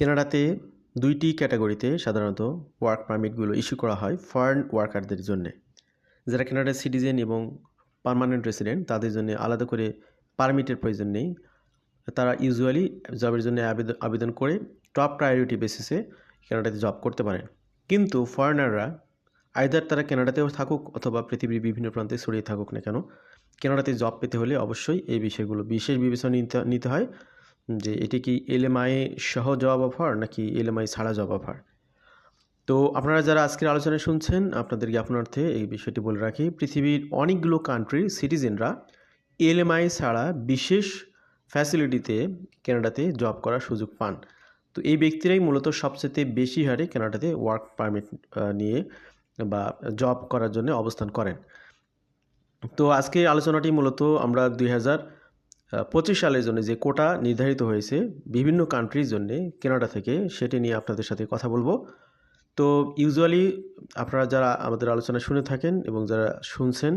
কেনাডাতে দুইটি ক্যাটাগরিতে সাধারণত ওয়ার্ক পারমিটগুলো ইস্যু করা হয় ফরেন ওয়ার্কারদের জন্য। যারা কেনাডার সিটিজেন এবং পার্মানেন্ট রেসিডেন্ট, তাদের জন্য আলাদা করে পারমিটের প্রয়োজন নেই। তারা ইউজুয়ালি জবের জন্য আবেদন আবেদন করে টপ প্রায়োরিটি বেসিসে কেনাডাতে জব করতে পারেন। কিন্তু ফরেনাররা আইদার তারা কেনাডাতেও থাকুক অথবা পৃথিবীর বিভিন্ন প্রান্তে ছড়িয়ে থাকুক না কেন, কেনাডাতে জব পেতে হলে অবশ্যই এই বিষয়গুলো বিশেষ বিবেচনা নিতে নিতে হয়। যে এটি কি এলএমআই সহ জব অফার নাকি এলএমআই ছাড়া জব অফার তো আপনারা যারা আজকের আলোচনা শুনছেন আপনাদের জ্ঞাপনার্থে এই বিষয়টি বলে রাখি, পৃথিবীর অনেকগুলো কান্ট্রির সিটিজেনরা এলএমআই ছাড়া বিশেষ ফ্যাসিলিটিতে কানাডাতে জব করার সুযোগ পান। তো এই ব্যক্তিরাই মূলত সবচেয়ে বেশি হারে কানাডাতে ওয়ার্ক পারমিট নিয়ে বা জব করার জন্য অবস্থান করেন। তো আজকে আলোচনাটি মূলত আমরা দুই হাজার পঁচিশ সালের জন্য যে কোটা নির্ধারিত হয়েছে বিভিন্ন কান্ট্রির জন্যে, কেনাডা থেকে, সেটি নিয়ে আপনাদের সাথে কথা বলব। তো ইউজুয়ালি আপনারা যারা আমাদের আলোচনা শুনে থাকেন এবং যারা শুনছেন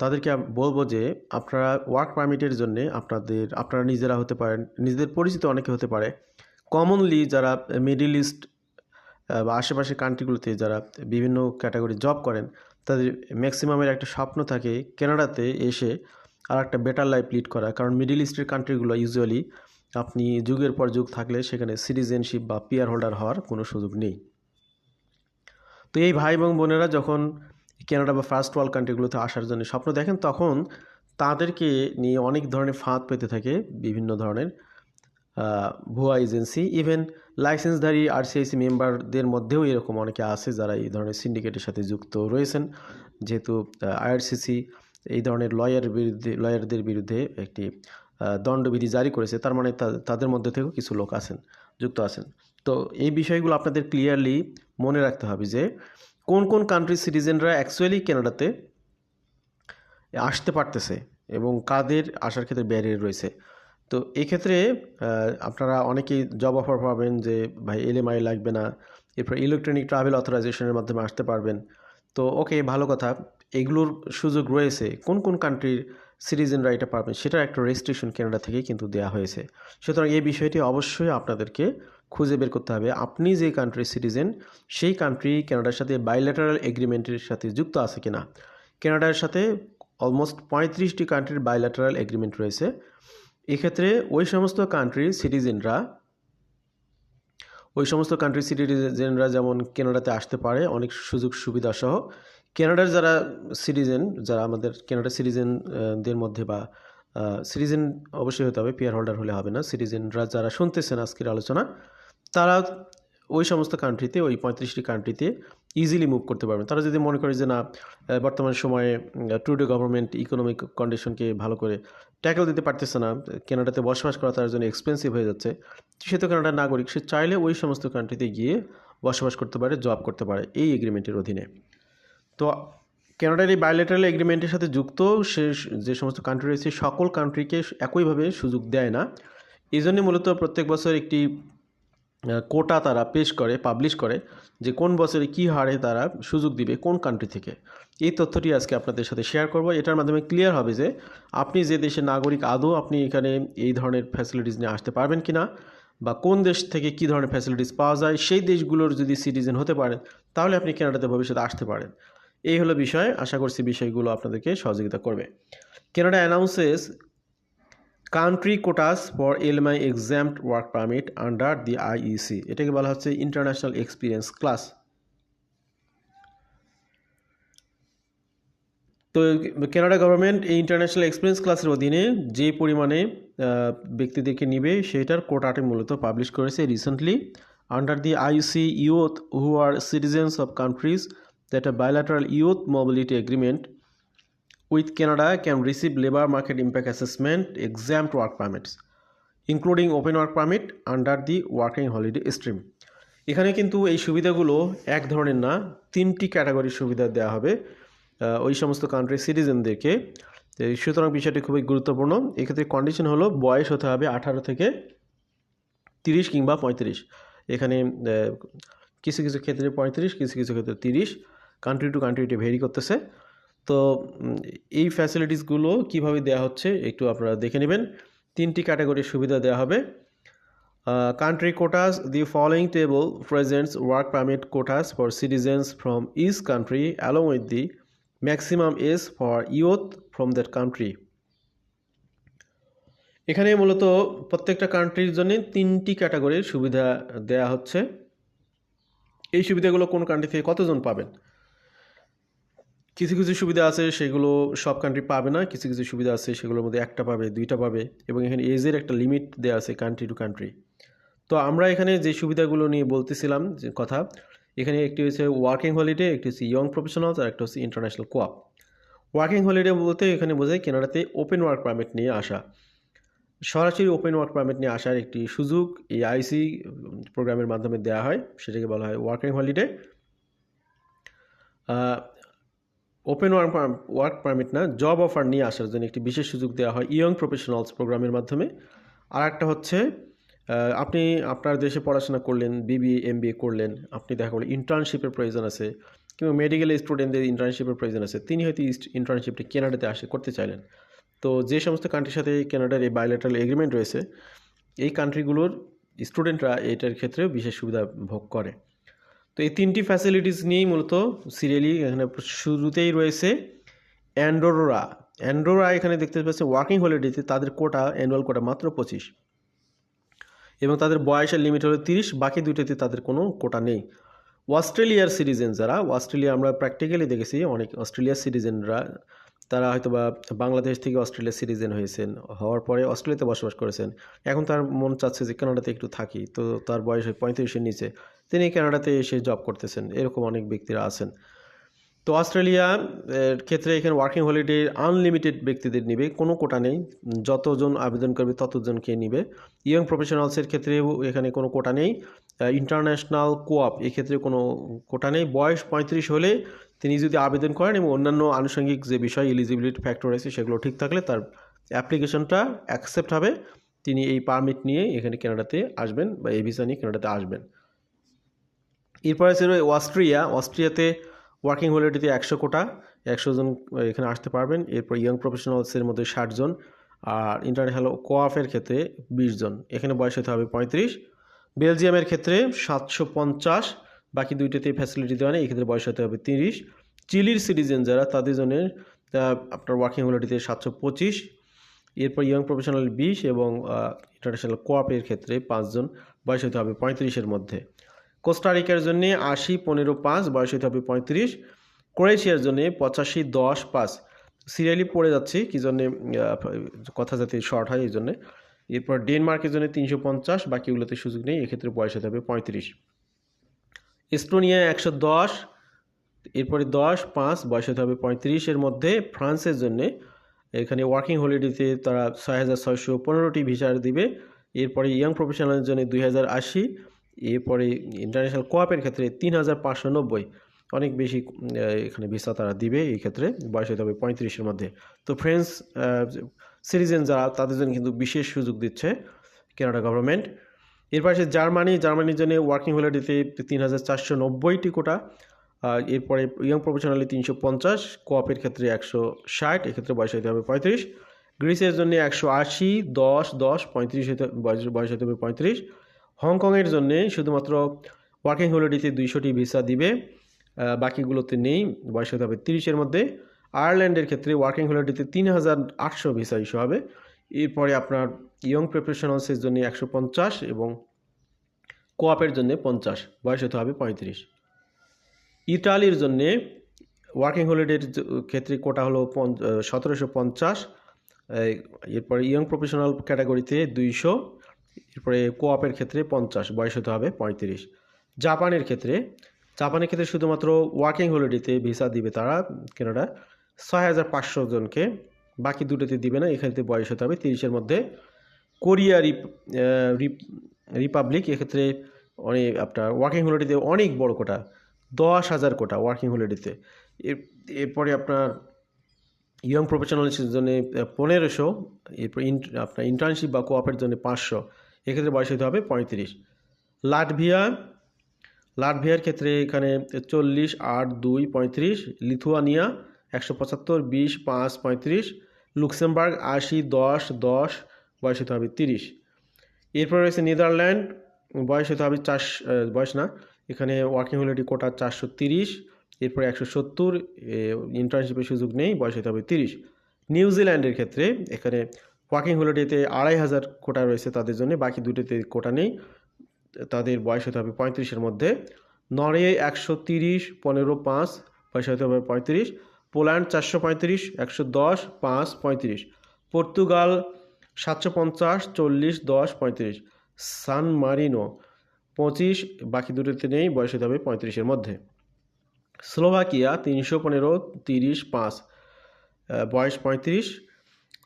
তাদেরকে বলব যে আপনারা ওয়ার্ক পারমিটের জন্যে আপনাদের, আপনারা নিজেরা হতে পারেন, নিজেদের পরিচিত অনেকে হতে পারে। কমনলি যারা মিডিল ইস্ট বা আশেপাশের কান্ট্রিগুলোতে যারা বিভিন্ন ক্যাটাগরি জব করেন, তাদের ম্যাক্সিমামের একটা স্বপ্ন থাকে কেনাডাতে এসে আর একটা বেটার লাইফ লিড করা কারণ মিডিল ইস্টের কান্ট্রিগুলো ইউজুয়ালি আপনি যুগের পর যুগ থাকলে সেখানে সিটিজেনশিপ বা পিয়ার হোল্ডার হওয়ার কোনো সুযোগ নেই। তো এই ভাই এবং বোনেরা যখন কানাডা বা ফার্স্ট ওয়ার্ল্ড কান্ট্রিগুলোতে আসার জন্য স্বপ্ন দেখেন, তখন তাদেরকে নিয়ে অনেক ধরনের ফাঁদ পেতে থাকে বিভিন্ন ধরনের ভুয়া এজেন্সি ইভেন লাইসেন্সধারী আরসিআইসি মেম্বারদের মধ্যেও এরকম অনেকে আছে যারা এই ধরনের সিন্ডিকেটের সাথে যুক্ত রয়েছেন। যেহেতু আইআরসিসি এই ধরনের লয়ার বিরুদ্ধে লয়ারদের বিরুদ্ধে একটি দণ্ডবিধি জারি করেছে। তার মানে তাদের মধ্যে থেকেও কিছু লোক আছেন, যুক্ত আছেন। তো এই বিষয়গুলো আপনাদের ক্লিয়ারলি মনে রাখতে হবে যে, কোন কোন কান্ট্রির সিটিজেনরা অ্যাকচুয়ালি কানাডাতে আসতে পারতেছে এবং কাদের আসার ক্ষেত্রে ব্যারিয়ার রয়েছে। তো এই ক্ষেত্রে আপনারা অনেকেই জব অফার পাবেন যে, ভাই এলএমআই লাগবে না। এরপর ইলেকট্রনিক ট্রাভেল অথরাইজেশনের মাধ্যমে আসতে পারবেন। তো ওকে ভালো কথা। এগুলোর সুযোগ রয়েছে। কোন কোন কান্ট্রির সিটিজেনরা এটা পারবেন সেটার একটা রেজিস্ট্রেশন কানাডা থেকে কিন্তু দেওয়া হয়েছে। সুতরাং এই বিষয়টি অবশ্যই আপনাদেরকে খুঁজে বের করতে হবে। আপনি যে কান্ট্রির সিটিজেন সেই কান্ট্রি কানাডার সাথে বাইল্যাটারাল এগ্রিমেন্টের সাথে যুক্ত আছে কিনা? কানাডার সাথে অলমোস্ট পঁয়ত্রিশটি কান্ট্রির বাইল্যাটারাল এগ্রিমেন্ট রয়েছে। এক্ষেত্রে ওই সমস্ত কান্ট্রির সিটিজেনরা ওই সমস্ত কান্ট্রি সিটিজেনরা যেমন কানাডাতে আসতে পারে, অনেক সুযোগ সুবিধা সহ কানাডার যারা সিটিজেন, যারা আমাদের কানাডার সিটিজেনদের মধ্যে বা সিটিজেন অবশ্যই হতে হবে, পিয়ার হোল্ডার হলে হবে না। সিটিজেনরা যারা শুনতেছেন আজকের আলোচনা, তারা ওই সমস্ত কান্ট্রিতে ওই পঁয়ত্রিশটি কান্ট্রিতে ইজিলি মুভ করতে পারবেন। তারা যদি মনে করে যে, না বর্তমান সময়ে টুডে গভর্নমেন্ট ইকোনমিক কন্ডিশনকে ভালো করে ট্যাকেল দিতে পারতেছে না, কেনাডাতে বসবাস করা তার জন্য এক্সপেন্সিভ হয়ে যাচ্ছে, সে তো কানাডার নাগরিক, সে চাইলে ওই সমস্ত কান্ট্রিতে গিয়ে বসবাস করতে পারে জব করতে পারে, এই এগ্রিমেন্টের অধীনে। তো কানাডার এই বায়োলেটারাল এগ্রিমেন্টের সাথে যুক্ত, সে যে সমস্ত কান্ট্রি রয়েছে, সকল কান্ট্রিকে একইভাবে সুযোগ দেয় না। এই জন্যে মূলত প্রত্যেক বছর একটি কোটা তারা পেশ করে পাবলিশ করে, যে কোন বছরে কী হারে তারা সুযোগ দিবে কোন কান্ট্রি থেকে। এই তথ্যটি আজকে আপনাদের সাথে শেয়ার করব। এটার মাধ্যমে ক্লিয়ার হবে যে আপনি যে দেশের নাগরিক, আদৌ আপনি এখানে এই ধরনের ফ্যাসিলিটিস নিয়ে আসতে পারবেন কি না বা কোন দেশ থেকে কী ধরনের ফ্যাসিলিটিস পাওয়া যায়, সেই দেশগুলোর যদি সিটিজেন হতে পারেন, তাহলে আপনি কানাডাতে ভবিষ্যতে আসতে পারেন। এই হলো বিষয়। আশা করছি বিষয়গুলো আপনাদেরকে সহযোগিতা করবে। Canada announces country quotas for LMI exempt work permit under the IEC এটাকে বলা হচ্ছে ইন্টারন্যাশনাল এক্সপিরিয়েন্স ক্লাস তো কানাডা গভর্নমেন্ট এই ইন্টারন্যাশনাল এক্সপিরিয়েন্স ক্লাসের অধীনে যে পরিমাণে ব্যক্তিদেরকে নিবে, সেটার কোটাটি মূলত পাবলিশ করেছে recently under the IEC youth who are citizens of countries that uh bilateral youth mobility agreement with Canada can receive labor market impact assessment exempt work permits, including open work permit under the working holiday stream. এখানে কিন্তু এই সুবিধাগুলো এক ধরনের না তিনটি ক্যাটাগরির সুবিধা দেওয়া হবে ওই সমস্ত কান্ট্রির সিটিজেনদেরকে সুতরাং বিষয়টি খুবই গুরুত্বপূর্ণ এক্ষেত্রে কন্ডিশন হলো বয়স হতে হবে আঠারো থেকে তিরিশ কিংবা পঁয়ত্রিশ এখানে কিছু কিছু ক্ষেত্রে পঁয়ত্রিশ কিছু কিছু ক্ষেত্রে তিরিশ কান্ট্রি টু কান্ট্রি এটা ভেরি করতেছে। তো এই ফ্যাসিলিটিসগুলো কীভাবে দেওয়া হচ্ছে একটু আপনারা দেখে নেবেন। তিনটি ক্যাটাগরির সুবিধা দেওয়া হবে। Country quotas the the table table work permit quotas for citizens from from country country along the maximum maximum for for from that country এখানে মূলত প্রত্যেকটা কান্ট্রির জন্য তিনটি ক্যাটাগরির সুবিধা দেয়া হচ্ছে। এই সুবিধাগুলো কোন কান্ট্রি থেকে কতজন পাবেন? কিছু কিছু সুবিধা আছে, সেগুলো সব কান্ট্রি পাবে না। কিছু কিছু সুবিধা আছে, সেগুলোর মধ্যে একটা পাবে, দুইটা পাবে এবং এখানে এজের একটা লিমিট দেওয়া আছে কান্ট্রি টু কান্ট্রি তো আমরা এখানে যে সুবিধাগুলো নিয়ে বলতেছিলাম, যে কথা, এখানে একটি হচ্ছে ওয়ার্কিং হলিডে একটি হচ্ছে ইয়ং প্রফেশনালস আর একটা হচ্ছে ইন্টারন্যাশনাল কোয়াপ ওয়ার্কিং হলিডে বলতে এখানে বোঝায় কেনাডাতে ওপেন ওয়ার্ক পারমিট নিয়ে আসা। সরাসরি ওপেন ওয়ার্ক পারমিট নিয়ে আসার একটি সুযোগ এই আইসি প্রোগ্রামের মাধ্যমে দেওয়া হয়, সেটাকে বলা হয় working holiday open work work permit না জব অফার নিয়ে আসার জন্য একটি বিশেষ সুযোগ দেওয়া হয় ইয়ং প্রফেশনালস প্রোগ্রামের মাধ্যমে। আর একটা হচ্ছে আপনি আপনার দেশে পড়াশোনা করলেন বিবিএ এমবিএ করলেন, আপনি দেখা করলেন ইন্টার্নশিপের প্রয়োজন আছে কিংবা মেডিকেল স্টুডেন্টদের ইন্টার্নশিপের প্রয়োজন আছে, তিনি হয়তো ইন্টার্নশিপটি কেনাডাতে আসে, করতে চাইলেন। তো যে সমস্ত কান্ট্রির সাথে কেনাডার এই বায়োলেটারাল এগ্রিমেন্ট রয়েছে, এই কান্ট্রিগুলোর স্টুডেন্টরা এটার ক্ষেত্রে বিশেষ সুবিধা ভোগ করে। তো এই তিনটি ফ্যাসিলিটিস নিয়েই মূলত সিরিয়ালি এখানে শুরুতেই রয়েছে অ্যান্ডোরা অ্যান্ড্রোরা এখানে দেখতে পাচ্ছে ওয়ার্কিং হলিডেতে তাদের কোটা অ্যানুয়াল কোটা মাত্র পঁচিশ। এবং তাদের বয়সের লিমিট হলো তিরিশ, বাকি দুইটাতে তাদের কোনো কোটা নেই। অস্ট্রেলিয়ার সিটিজেন যারা অস্ট্রেলিয়া আমরা প্র্যাকটিক্যালি দেখেছি, অনেক অস্ট্রেলিয়ার সিটিজেনরা তারা হয়তো বা বাংলাদেশ থেকে অস্ট্রেলিয়া সিটিজেন হয়েছেন, হওয়ার পরে অস্ট্রেলিয়াতে বসবাস করেছেন। এখন তার মন চাচ্ছে যে কানাডাতে একটু থাকি। তো তার বয়স হয় পঁয়ত্রিশের নিচে। তিনি কানাডাতে এসে জব করতেছেন। এরকম অনেক ব্যক্তিরা আছেন। তো অস্ট্রেলিয়া ক্ষেত্রে এখানে ওয়ার্কিং হলিডে আনলিমিটেড ব্যক্তিদের নিবে। কোনো কোটা নেই। যতজন আবেদন করবে, ততজনকে নিবে। ইয়ং প্রফেশনালসের ক্ষেত্রেও এখানে কোনো কোটা নেই। ইন্টারন্যাশনাল কোয়াপ এক্ষেত্রে কোনো কোটা নেই। বয়স পঁয়ত্রিশ হলে তিনি যদি আবেদন করেন এবং অন্যান্য আনুষঙ্গিক যে বিষয় এলিজিবিলিটি ফ্যাক্টর আছে সেগুলো ঠিক থাকলে তার অ্যাপ্লিকেশনটা অ্যাকসেপ্ট হবে। তিনি এই পারমিট নিয়ে এখানে কানাডাতে আসবেন বা এই ভিসা নিয়ে কানাডাতে আসবেন। এরপরে ছিল অস্ট্রিয়া অস্ট্রিয়াতে ওয়ার্কিং হলিডেতে একশো কোটা, একশো জন এখানে আসতে পারবেন। এরপর ইয়ং প্রফেশনালসের মধ্যে ষাট জন আর ইন্টারন্যাশনাল কোয়াফের ক্ষেত্রে বিশ জন। এখানে বয়স হতে হবে পঁয়ত্রিশ। বেলজিয়ামের ক্ষেত্রে সাতশো পঞ্চাশ। বাকি দুইটাতে ফ্যাসিলিটি দেওয়া নেই, এক্ষেত্রে বয়স হতে হবে তিরিশ। চিলির সিটিজেন যারা, তাদের জন্য আপনার ওয়ার্কিং হলিডেতে সাতশো পঁচিশ, এরপর ইয়ং প্রফেশনাল বিশ এবং ইন্টারন্যাশনাল কোয়াপের ক্ষেত্রে পাঁচজন, বয়স হতে হবে পঁয়ত্রিশের মধ্যে। কোস্টারিকার জন্য আশি, পনেরো, পাঁচ, বয়স হতে হবে পঁয়ত্রিশ। ক্রোয়েশিয়ার জন্য পঁচাশি, দশ, পাঁচ। সিরিয়ালি পড়ে যাচ্ছে, কি জন্যে কথা যাতে শর্ট হয় এই জন্যে। এরপর ডেনমার্কের জন্য তিনশো পঞ্চাশ, বাকিগুলোতে সুযোগ নেই, এক্ষেত্রে বয়স হতে হবে পঁয়ত্রিশ। এস্টোনিয়া একশো দশ, এরপরে দশ, পাঁচ, বয়স হতে হবে পঁয়ত্রিশের মধ্যে ফ্রান্সের জন্যে এখানে ওয়ার্কিং হলিডেতে তারা ছয় হাজার ছয়শো পনেরোটি ভিসার দিবে। এরপরে ইয়ং প্রফেশনালের জন্য দুই হাজার আশি, এরপরে ইন্টারন্যাশনাল কোয়াপের ক্ষেত্রে তিন হাজার পাঁচশো নব্বই। অনেক বেশি এখানে ভিসা তারা দিবে এই ক্ষেত্রে, বয়স হতে হবে পঁয়ত্রিশের মধ্যে। তো ফ্রেন্স সিটিজেন যারা, তাদের জন্য কিন্তু বিশেষ সুযোগ দিচ্ছে কানাডা গভর্নমেন্ট। এরপর আছে জার্মানি, জার্মানির জন্য ওয়ার্কিং হলিডেতে তিন হাজার চারশো নব্বইটি কোটা এরপরে ইয়ং প্রফেশনালি তিনশো পঞ্চাশ কোয়াপের ক্ষেত্রে একশো ষাট, এক্ষেত্রে বয়স হতে হবে পঁয়ত্রিশ, গ্রিসের জন্য একশো আশি, দশ দশ, পঁয়ত্রিশ হতে বয়স হতে হবে পঁয়ত্রিশ, হংকংয়ের জন্য শুধুমাত্র ওয়ার্কিং হলিডেতে দুইশোটি ভিসা দিবে বাকিগুলোতে নেই, বয়স হতে হবে তিরিশের মধ্যে, আয়ারল্যান্ডের ক্ষেত্রে ওয়ার্কিং হলিডেতে তিন হাজার আটশো ভিসা ইস্যু হবে, এরপরে আপনার ইয়ং প্রফেশনালসের জন্য একশো পঞ্চাশ এবং কোয়াপের জন্য পঞ্চাশ, বয়স হতে হবে পঁয়ত্রিশ। ইটালির জন্যে ওয়ার্কিং হলিডের ক্ষেত্রে কোটা হলো সতেরোশো পঞ্চাশ। এরপরে ইয়ং প্রফেশনাল ক্যাটাগরিতে দুইশো। এরপরে কোয়াপের ক্ষেত্রে পঞ্চাশ, বয়স হতে হবে পঁয়ত্রিশ। জাপানের ক্ষেত্রে জাপানের ক্ষেত্রে শুধুমাত্র ওয়ার্কিং হলিডেতে ভিসা দিবে তারা কেনাডা ছয় হাজার পাঁচশো জনকে, বাকি দুটোতে দিবে না এক্ষেত্রে বয়স হতে হবে তিরিশের মধ্যে। কোরিয়া রিপ- রিপাবলিক এক্ষেত্রে অনেক আপনার ওয়ার্কিং হলিডেতে অনেক বড় কোটা, দশ হাজার কোটা ওয়ার্কিং হলিডেতে এর, এরপরে আপনার ইয়ং প্রফেশনালসের জন্য পনেরোশো, এরপর আপনার ইন্টার্নশিপ বা কোঅপের জন্য পাঁচশো, এক্ষেত্রে বয়স হতে হবে পঁয়ত্রিশ। লাটভিয়া লাটভিয়ার ক্ষেত্রে এখানে চল্লিশ, আট, দুই, পঁয়ত্রিশ লিথুয়ানিয়া একশো পঁচাত্তর, বিশ, পাঁচ, পঁয়ত্রিশ লুক্সেমবার্গ আশি, দশ দশ, বয়স হতে হবে তিরিশ। এরপর রয়েছে নেদারল্যান্ড, বয়স হতে হবে চার বয়স না। এখানে ওয়ার্কিং হলিডে কোটা চারশো তিরিশ, এরপরে একশো সত্তর ইন্টার্নশিপের সুযোগ নেই, বয়স হতে হবে তিরিশ। নিউজিল্যান্ডের ক্ষেত্রে এখানে ওয়ার্কিং হলিডেতে আড়াই হাজার কোটা রয়েছে তাদের জন্য, বাকি দুটোতে কোটা নেই। তাদের বয়স হতে হবে পঁয়ত্রিশের মধ্যে। নরওয়ে একশো তিরিশ, পনেরো পাঁচ, বয়স হতে হবে পঁয়ত্রিশ। পোল্যান্ড চারশো পঁয়ত্রিশ, একশো দশ, পাঁচ, পঁয়ত্রিশ। পর্তুগাল সাতশো পঞ্চাশ, চল্লিশ, দশ, পঁয়ত্রিশ। সান মারিনো, পঁচিশ, বাকি দুটোতে নেই, বয়স হতে হবে পঁয়ত্রিশের মধ্যে। স্লোভাকিয়া, তিনশো পনেরো, তিরিশ, পাঁচ। বয়স পঁয়ত্রিশ।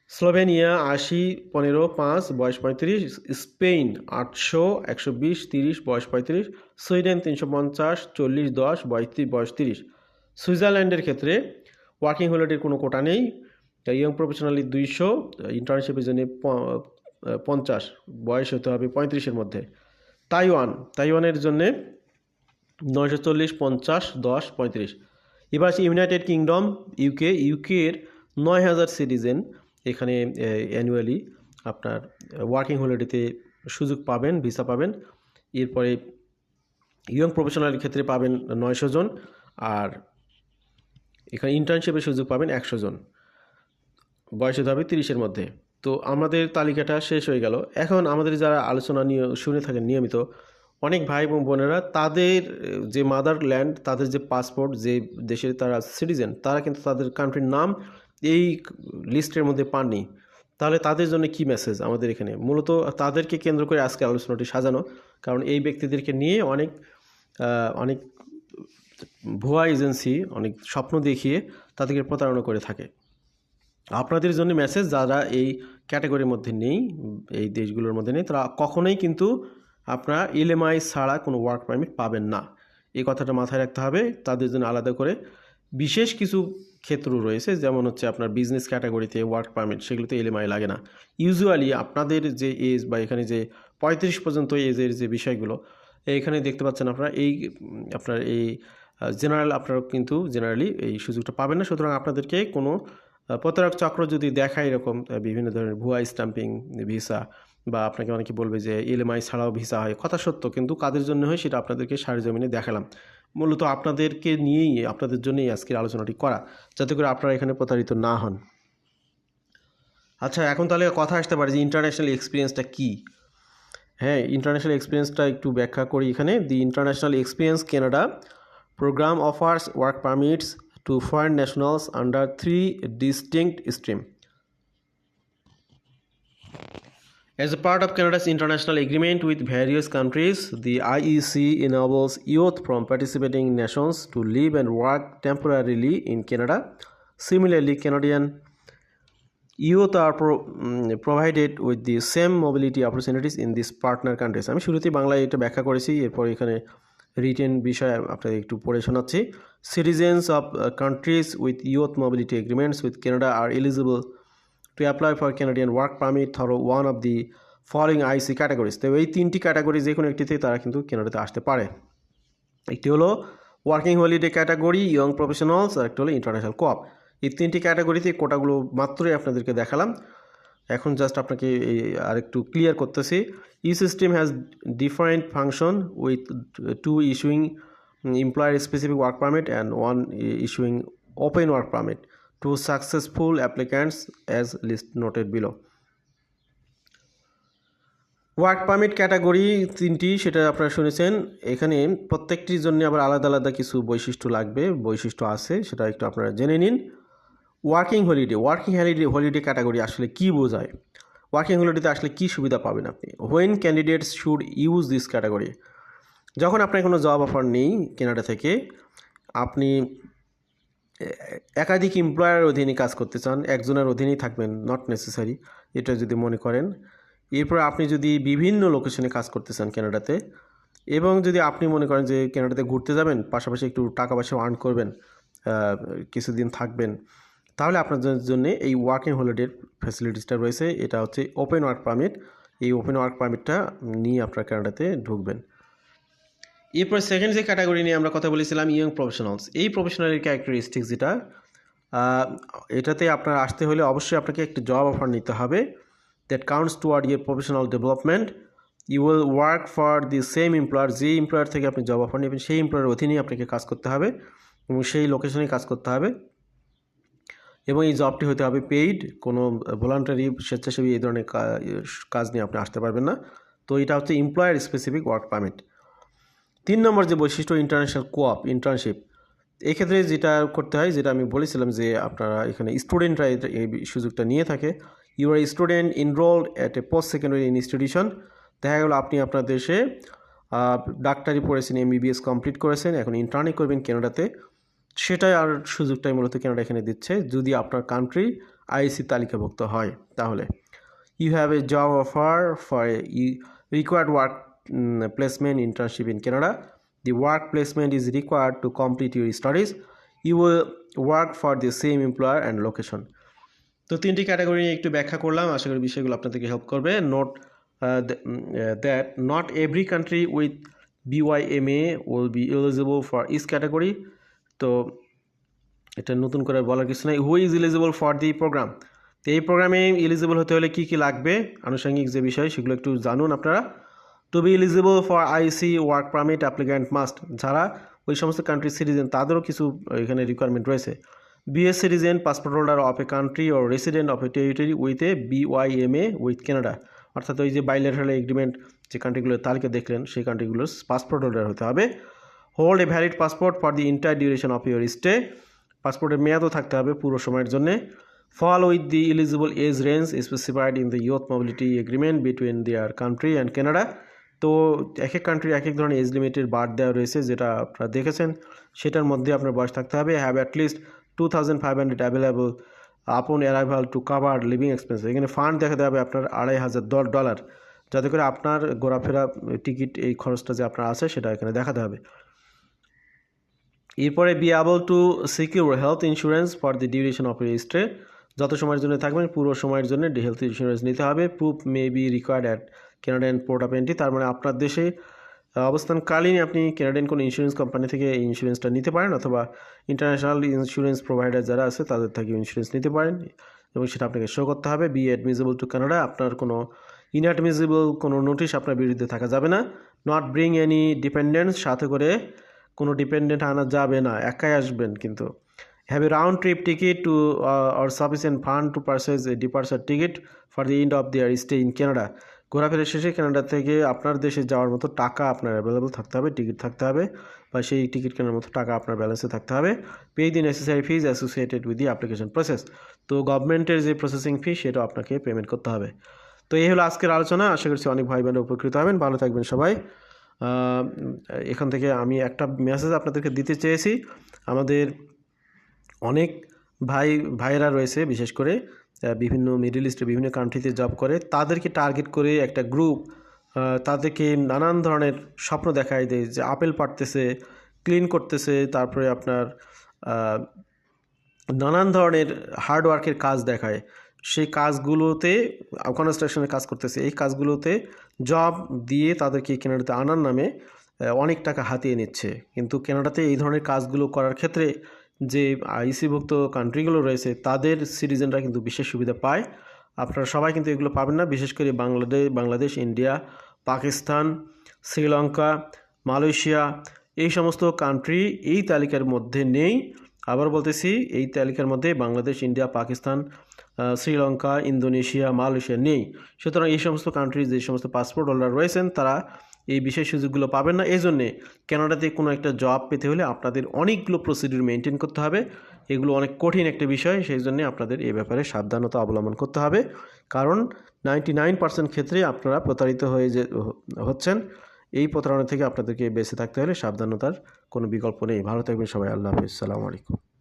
স্লোভেনিয়া, আশি, পনেরো, পাঁচ, বয়স পঁয়ত্রিশ। স্পেন আটশো, একশো বিশ, তিরিশ, বয়স পঁয়ত্রিশ। সুইডেন, তিনশো পঞ্চাশ, চল্লিশ, দশ বয়স বয়স তিরিশ। সুইজারল্যান্ডের ক্ষেত্রে ওয়ার্কিং হলিডের কোনো কোটা নেই। ইয়ং প্রফেশনালি দুইশো ইন্টার্নশিপের জন্য পঞ্চাশ, বয়স হতে হবে পঁয়ত্রিশের মধ্যে। তাইওয়ান, তাইওয়ানের জন্যে নয়শো চল্লিশ, পঞ্চাশ, দশ, পঁয়ত্রিশ। এবার ইউনাইটেড কিংডম ইউকে ইউকের নয় হাজার সিটিজেন এখানে অ্যানুয়ালি আপনার ওয়ার্কিং হলিডেতে সুযোগ পাবেন ভিসা পাবেন। এরপরে ইয়ং প্রফেশনালের ক্ষেত্রে পাবেন নয়শো জন, আর এখানে ইন্টার্নশিপের সুযোগ পাবেন একশো জন। বয়স হতে হবে তিরিশের মধ্যে। তো আমাদের তালিকাটা শেষ হয়ে গেল। এখন আমাদের যারা আলোচনা নিয়ে শুনে থাকেন নিয়মিত, অনেক ভাই এবং বোনেরা, তাদের, যে মাদার ল্যান্ড তাদের যে পাসপোর্ট যে দেশের তারা সিটিজেন তারা কিন্তু তাদের কান্ট্রির নাম এই লিস্টের মধ্যে পাননি। তাহলে তাদের জন্য কি মেসেজ আমাদের এখানে? মূলত তাদেরকে কেন্দ্র করে আজকে আলোচনাটি সাজানো। কারণ এই ব্যক্তিদেরকে নিয়ে অনেক অনেক ভুয়া এজেন্সি অনেক স্বপ্ন দেখিয়ে তাদেরকে প্রতারণা করে থাকে। আপনাদের জন্য মেসেজ যারা এই ক্যাটাগরির মধ্যে নেই, এই দেশগুলোর মধ্যে নেই, তারা কখনোই কিন্তু আপনারা এলএমআই ছাড়া কোনো ওয়ার্ক পারমিট পাবেন না। এই কথাটা মাথায় রাখতে হবে। তাদের জন্য আলাদা করে বিশেষ কিছু ক্ষেত্র রয়েছে, যেমন হচ্ছে আপনার বিজনেস ক্যাটাগরিতে ওয়ার্ক পারমিট সেগুলোতে এলএমআই লাগে না। ইউজুয়ালি আপনাদের যে এজ বা এখানে যে পঁয়ত্রিশ পর্যন্ত এজের যে বিষয়গুলো, এখানে দেখতে পাচ্ছেন আপনারা এই, আপনার এই জেনারেল আপনারা কিন্তু জেনারেলি এই সুযোগটা পাবেন না। সুতরাং আপনাদেরকে কোনো প্রতারক চক্র যদি দেখায় এরকম বিভিন্ন ধরনের ভুয়া স্ট্যাম্পিং ভিসা বা আপনাকে অনেকে বলবে যে এলএমআই ছাড়াও ভিসা হয়, কথা সত্য, কিন্তু কাদের জন্য হয় সেটা আপনাদেরকে সারি জমিনে দেখালাম। মূলত আপনাদেরকে নিয়েই, আপনাদের জন্যই আজকের আলোচনাটি করা, যাতে করে আপনারা এখানে প্রতারিত না হন। আচ্ছা এখন তাহলে কথা আসতে পারে যে ইন্টারন্যাশনাল এক্সপিরিয়েন্সটা কী? হ্যাঁ ইন্টারন্যাশনাল এক্সপিরিয়েন্সটা একটু ব্যাখ্যা করি এখানে। The international experience Canada program offers work permits to foreign nationals under three distinct streams. As a part of Canada's international agreement with various countries, the IEC enables youth from participating nations to live and work temporarily in Canada. Similarly, Canadian youth are pro- mm, provided with the same mobility opportunities in these partner countries আমি শুরুতেই বাংলায় এটা ব্যাখ্যা করেছি এরপর এখানে written বিষয় আপনাদের একটু পড়ে শোনাচ্ছি citizens of countries with youth mobility agreements with Canada are eligible to apply for Canadian work permit through one of the following IEC categories তো এই তিনটি ক্যাটাগরি যে কোনো একটিতে তারা কিন্তু কানাডাতে আসতে পারে। একটি হলো working holiday category young professionals আর একটি হলো ইন্টারন্যাশনাল কোঅপ এই তিনটি ক্যাটাগরিতে কোটাগুলো মাত্রই আপনাদেরকে দেখালাম। এখন জাস্ট আপনাকে এই আরেকটু ক্লিয়ার করতেছি। ই system has different function with two issuing employer specific work permit and one issuing open work permit to successful applicants as list noted below work permit category তিনটি, সেটা আপনারা শুনেছেন। এখানে প্রত্যেকটির জন্য আবার আলাদা আলাদা কিছু বৈশিষ্ট্য লাগবে, বৈশিষ্ট্য আছে, সেটা একটু আপনারা জেনে নিন। Working holiday working holiday holiday category আসলে কি বোঝায়? ওয়ার্কিং হলিডেতে আসলে কি সুবিধা পাবেন আপনি? When candidates should use this category যখন আপনার কোনো জব অফার নেই কেনাডা থেকে, আপনি একাধিক এমপ্লয়ারের অধীনে কাজ করতে চান, একজনের অধীনেই থাকবেন নট নেসেসারি এটা যদি মনে করেন। এরপর আপনি যদি বিভিন্ন লোকেশনে কাজ করতে চান কানাডাতে, এবং যদি আপনি মনে করেন যে কানাডাতে ঘুরতে যাবেন, পাশাপাশি একটু টাকা পয়সা আর্ন করবেন কিছুদিন থাকবেন, তাহলে আপনাদের জন্য এই ওয়ার্কিং হলিডের ফ্যাসিলিটিসটা রয়েছে। এটা হচ্ছে ওপেন ওয়ার্ক পারমিট এই ওপেন ওয়ার্ক পারমিটটা নিয়ে আপনার কানাডাতে ঢুকবেন। এরপর সেকেন্ড যে ক্যাটাগরি নিয়ে আমরা কথা বলেছিলাম ইয়ং প্রফেশনালস এই প্রফেশনালের ক্যারেক্টারিস্টিক্স যেটা এটাতে আপনার আসতে হলে অবশ্যই আপনাকে একটি জব অফার নিতে হবে that counts toward year professional development you will work for the same employer যে এমপ্লয়ার থেকে আপনি জব অফার নেবেন, সেই এমপ্লয়ারের অধীনেই আপনাকে কাজ করতে হবে এবং সেই লোকেশনে কাজ করতে হবে এবং এই জবটি হতে হবে পেইড কোনো ভলান্টারি স্বেচ্ছাসেবী এই ধরনের কাজ নিয়ে আপনি আসতে পারবেন না। তো এটা হচ্ছে এমপ্লয়ার স্পেসিফিক ওয়ার্ক পারমিট তিন নম্বর যে বৈশিষ্ট্য ইন্টারন্যাশনাল কোয়াপ ইন্টার্নশিপ এক্ষেত্রে যেটা করতে হয়, যেটা আমি বলেছিলাম যে আপনারা এখানে স্টুডেন্টরা এই সুযোগটা নিয়ে থাকে। You are student enrolled at a post secondary institution দেখা গেল আপনি আপনার দেশে ডাক্তারি পড়েছেন এমবিবিএস কমপ্লিট করেছেন, এখন ইন্টার্নি করবেন কানাডাতে। সেটাই আর সুযোগটাই মূলত কানাডা এখানে দিচ্ছে, যদি আপনার কান্ট্রি আইসি তালিকাভুক্ত হয়, তাহলে। You have a job offer for a required work placement internship in Canada the work placement is required to complete your studies you will work for the same employer and location তো তিনটি category নিয়ে একটু ব্যাখ্যা করলাম। আশা করি বিষয়গুলো আপনাদেরকে help করবে। Note that not every country with BYMA will be eligible for this category তো এটা নতুন করে বলার কিছু নাই। Who is eligible for the program তো এই প্রোগ্রামে এলিজিবল হতে হলে কী কী লাগবে? আনুষঙ্গিক যে বিষয়, সেগুলো একটু জানুন আপনারা। To be eligible for IEC work permit applicant must যারা ওই সমস্ত কান্ট্রির সিটিজেন তাদেরও কিছু এখানে রিকোয়ারমেন্ট রয়েছে। Be citizen passport holder of a country or resident of a territory with a BYMA with Canada অর্থাৎ ওই যে বাইলেটারাল এগ্রিমেন্ট যে কান্ট্রিগুলোর তালিকা দেখলেন, সেই কান্ট্রিগুলোর পাসপোর্ট হোল্ডার হতে হবে। Hold a valid passport for the inter duration of your stay পাসপোর্টের মেয়াদও থাকতে হবে পুরো সময়ের জন্য। Fall with the eligible age range specified in the youth mobility agreement between their country and Canada তো এক এক কান্ট্রির এক এক ধরনের এজ লিমিটের বার দেওয়া রয়েছে যেটা আপনারা দেখেছেন। সেটার মধ্যে আপনার বয়স থাকতে হবে। Have at least two thousand five hundred available upon arrival to cover living expense এখানে ফান্ড দেখাতে হবে আপনার আড়াই হাজার দশ ডলার যাতে করে আপনার ঘোরাফেরা টিকিট এই খরচটা যে আপনার আছে সেটা এখানে দেখাতে হবে। এরপরে be able to secure health insurance for the duration of your stay যত সময়ের জন্য থাকবেন, পুরো সময়ের জন্য হেলথ ইন্স্যুরেন্স নিতে হবে। Proof may be required at Canadian port of entry তার মানে আপনার দেশে অবস্থানকালীন আপনি কেনাডিয়ান কোনো ইন্স্যুরেন্স কোম্পানি থেকে এই ইন্স্যুরেন্সটা নিতে পারেন অথবা ইন্টারন্যাশনাল ইন্স্যুরেন্স প্রোভাইডার যারা আছে তাদের থেকে ইন্স্যুরেন্স নিতে পারেন এবং সেটা আপনাকে শো করতে হবে। বি অ্যাডমিসেবল টু কানাডা আপনার কোনো ইনঅ্যাডমিসেবল কোনো নোটিশ আপনার বিরুদ্ধে থাকা যাবে না। নট ব্রিং এনি ডিপেন্ডেন্টস সাথে করে কোনো ডিপেন্ডেন্ট আনা যাবে না, একাই আসবেন কিন্তু। Have a round trip ticket to or sufficient fund to purchase a departure ticket for the end of their stay in Canada ঘোরাফেরা শেষে কানাডা থেকে আপনার দেশে যাওয়ার মতো টাকা আপনার অ্যাভেলেবল থাকতে হবে টিকিট থাকতে হবে বা সেই টিকিট কেনার মতো টাকা আপনার ব্যালেন্সে থাকতে হবে। Pay the necessary fees associated with the application process তো গভর্নমেন্টের যে প্রসেসিং ফি সেটা আপনাকে পেমেন্ট করতে হবে। তো এই হলো আজকের আলোচনা। আশা করছি অনেক ভাই বোনেরা উপকৃত হবেন। ভালো থাকবেন সবাই। এখান থেকে আমি একটা মেসেজ আপনাদেরকে দিতে চেয়েছি। আমাদের অনেক ভাই, ভাইয়েরা রয়েছে বিশেষ করে। বিভিন্ন মিডিল ইস্টের বিভিন্ন কান্ট্রিতে জব করে, তাদেরকে টার্গেট করে একটা গ্রুপ তাদেরকে নানান ধরনের স্বপ্ন দেখায় দেয় যে আপেল পাড়তেছে ক্লিন করতেছে, তারপরে আপনার নানান ধরনের হার্ডওয়ার্কের কাজ দেখায়। সেই কাজগুলোতে কনস্ট্রাকশনের কাজ করতেছে, এই কাজগুলোতে জব দিয়ে তাদেরকে কেনাডাতে আনার নামে অনেক টাকা হাতিয়ে নিচ্ছে। কিন্তু কেনাডাতে এই ধরনের কাজগুলো করার ক্ষেত্রে যে আইসিভুক্ত কান্ট্রিগুলো রয়েছে, তাদের সিটিজেনরা কিন্তু বিশেষ সুবিধা পায়। আপনারা সবাই কিন্তু এগুলো পাবেন না, বিশেষ করে বাংলাদেশ বাংলাদেশ, ইন্ডিয়া, পাকিস্তান, শ্রীলঙ্কা, মালয়েশিয়া, এই সমস্ত কান্ট্রি এই তালিকার মধ্যে নেই। আবার বলতেছি, এই তালিকার মধ্যে Bangladesh, India, Pakistan Sri Lanka, Indonesia, Malaysia নেই। সুতরাং এই সমস্ত কান্ট্রি যে সমস্ত পাসপোর্ট হোল্ডার রয়েছেন, তারা এই বিশেষ সুযোগগুলো পাবেন না। এই জন্যে কানাডাতে কোনো একটা জব পেতে হলে আপনাদের অনেকগুলো প্রসিডিউর মেনটেন করতে হবে। এগুলো অনেক কঠিন একটা বিষয় সেই জন্যে আপনাদের এ ব্যাপারে সাবধানতা অবলম্বন করতে হবে। কারণ নাইনটি নাইন পার্সেন্ট ক্ষেত্রে আপনারা প্রতারিত হয়ে যে, হচ্ছেন, এই প্রতারণা থেকে আপনাদেরকে বেঁচে থাকতে হলে সাবধানতার কোনো বিকল্প নেই। ভালো থাকবেন সবাই। আল্লাহ হাফিজ। সালামু আলাইকুম।